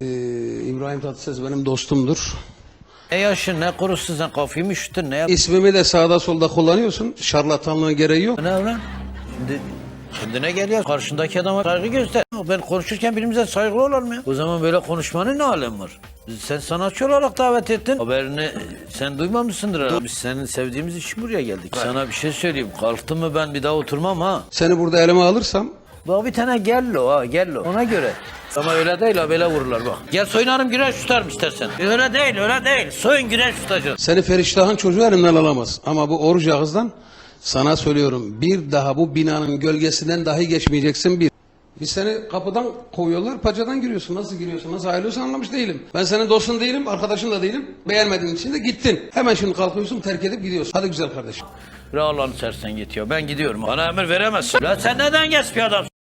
İbrahim Tatlıses benim dostumdur. Ne yaşın ne kurusun sen kafayı mı üşüttün ne yap? İsmimi de sağda solda kullanıyorsun. Şarlatanlığın gereği yok. Ne lan? Şimdi kendine gel ya. Karşındaki adama saygı göster. Ben konuşurken birbirimize saygılı olalım ya. O zaman böyle konuşmanın ne alemi var? Biz- Sen sanatçı olarak davet ettin. Haberini sen duymamışsındır herhalde. Biz senin sevdiğimiz için buraya geldik. Sana bir şey söyleyeyim. Kalktım mı ben bir daha oturmam ha. Seni burada elime alırsam Bak bir tane gello ha gello. Ona göre. Ama öyle değil ha böyle vururlar bak. Gel soyunarım güreş tutarım istersen. Öyle değil öyle değil. Soyun güreş tutacağız. seni Feriştah'ın çocuğu elimden alamaz. Ama bu oruç ağızdan sana söylüyorum. Bir daha bu binanın gölgesinden dahi geçmeyeceksin bir. Biz seni kapıdan kovuyorlar, paçadan giriyorsun. Nasıl giriyorsun, nasıl ayrılıyorsun anlamış değilim. Ben senin dostun değilim, arkadaşın da değilim. Beğenmediğin için de gittin. Hemen şimdi kalkıyorsun, terk edip gidiyorsun. Hadi güzel kardeşim. Allah'ını sersen git ya. Ben gidiyorum. Bana emir veremezsin. Lan sen neden geç bir adamsın?